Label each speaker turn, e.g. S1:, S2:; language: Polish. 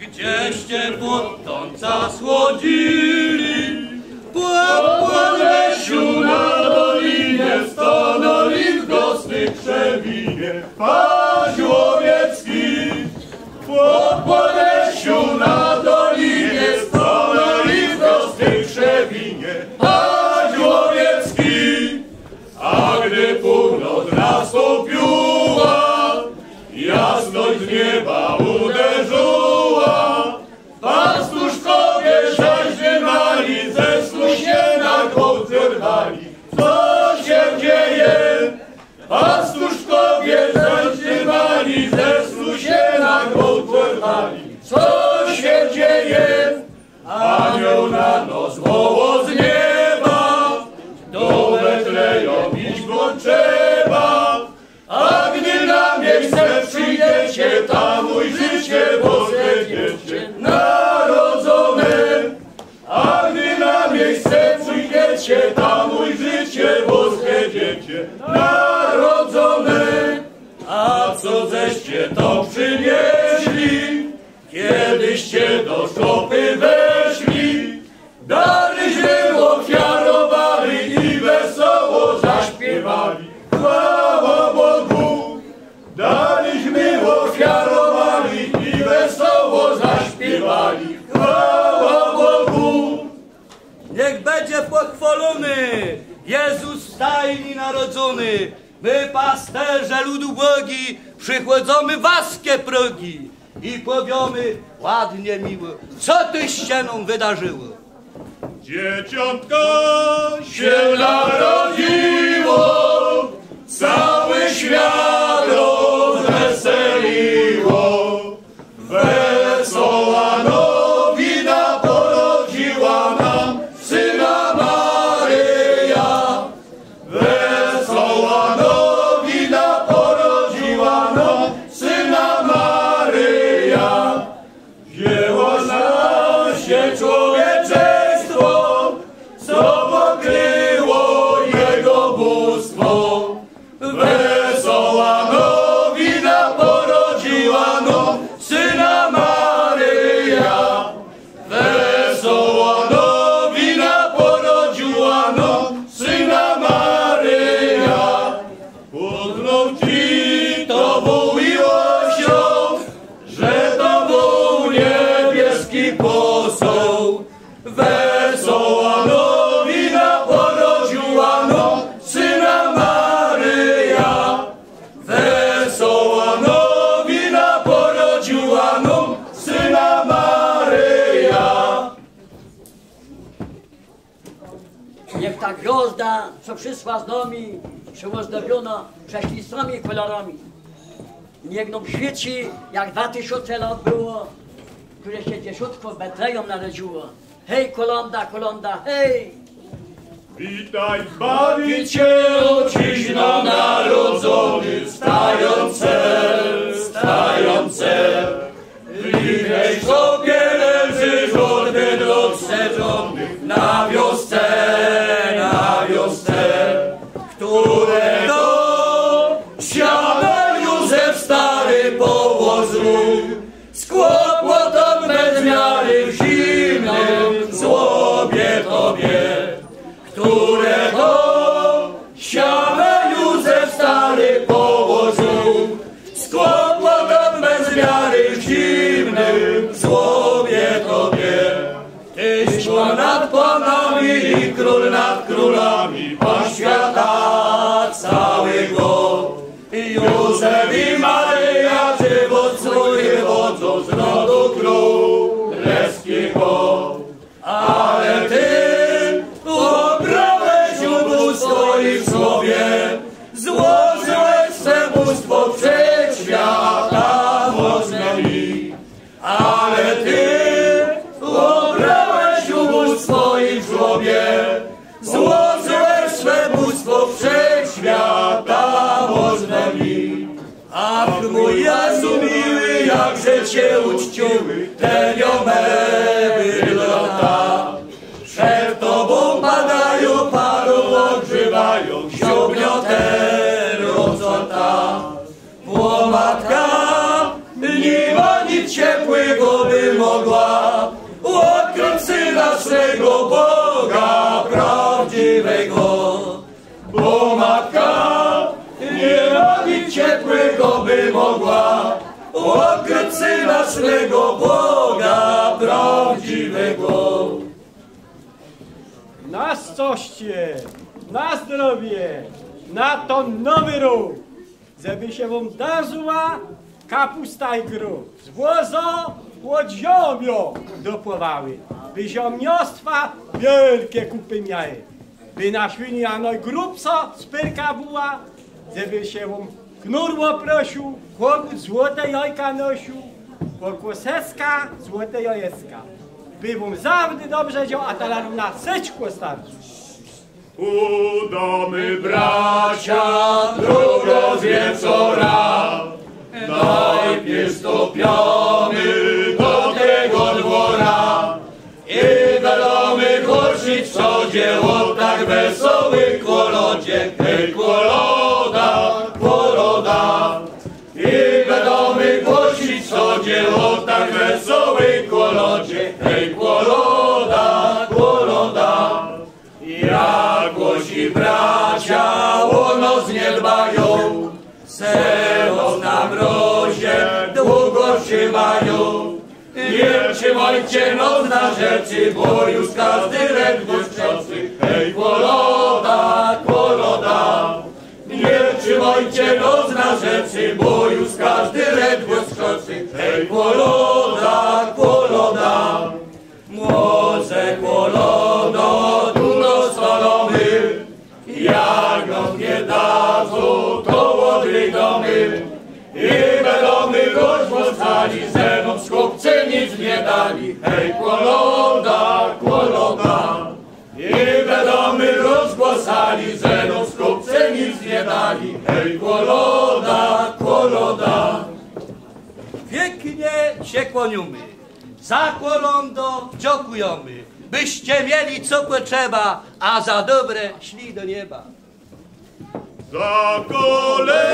S1: gdzieście potąca słodzili, Płapłanesiu na dolinie stanęli w gosnych przewinie, Paźłowiecki. Płapłanesiu na jasność z nieba uderzyła, pastuszkowie zaśpiewali, ze snu się na kołcerwali. Co się dzieje? Pastuszkowie zaśpiewali, ze snu się na kołcerwali. Co co zeście to przynieśli, kiedyście do szopy weszli, daryśmy ofiarowali i wesoło zaśpiewali. Chwała Bogu! Daliśmy ofiarowali i wesoło zaśpiewali. Chwała Bogu!
S2: Niech będzie pochwalony Jezus stajni narodzony. My pasterze ludu Bogi przychodzimy waskie progi i powiemy ładnie miło, co tyście nam wydarzyło.
S1: Dzieciątko się narodziło, cały świat
S3: gwiazda, co przysła z nami, przyozdobiona prześlistami kolorami. Niech nam świeci, jak dwa tysiące lat było, które się dziesiątko w Betlejem narodziło. Hej, kolonda, kolonda, hej!
S1: Witaj, Zbawicielu, dziś nam narodzony, wstające, Józef i Mój Jezu miły, jakże Cię uczciły, ten omewy lata. Przed Tobą padają, paru odżywają, ściągniotę rozota. Łomatka, nie ma nic ciepłego, by mogła odkryć syna swego robić ciepłego by mogła odkryć syna swego Boga prawdziwego.
S4: Na szczęście, na zdrowie, na to nowy rok, żeby się wam darzyła kapusta i grób. Z wozo pod ziemią dopływały, by ziomniostwa wielkie kupy miały. By na świnie ano grubca spyrka była, żeby się wam knurło prosił, chłopiec złote jajka nosił, Polkoseska, złote jajecka. By wam zawdy dobrze dział, a talaru na syczku starczy.
S1: Udamy bracia drugo z wieczora, najpierw stopiamy seno na mrozie długo trzymają. Nie trzymajcie nos na rzeczy, bo już każdy ręk błyszczący. Hej, koloda, koloda. Nie trzymajcie nos na rzeczy, bo już każdy ręk błyszczący. Hej, koloda. I będą rozgłosali, ze mną skopcy nic nie dali. Hej, koloda, koloda. I będą rozgłosali, ze mną skopcy nic nie dali. Hej, koloda, koloda.
S2: Pięknie się kłoniemy. Za kolondo dziękujemy. Byście mieli co potrzeba, a za dobre szli do nieba.
S1: Za kole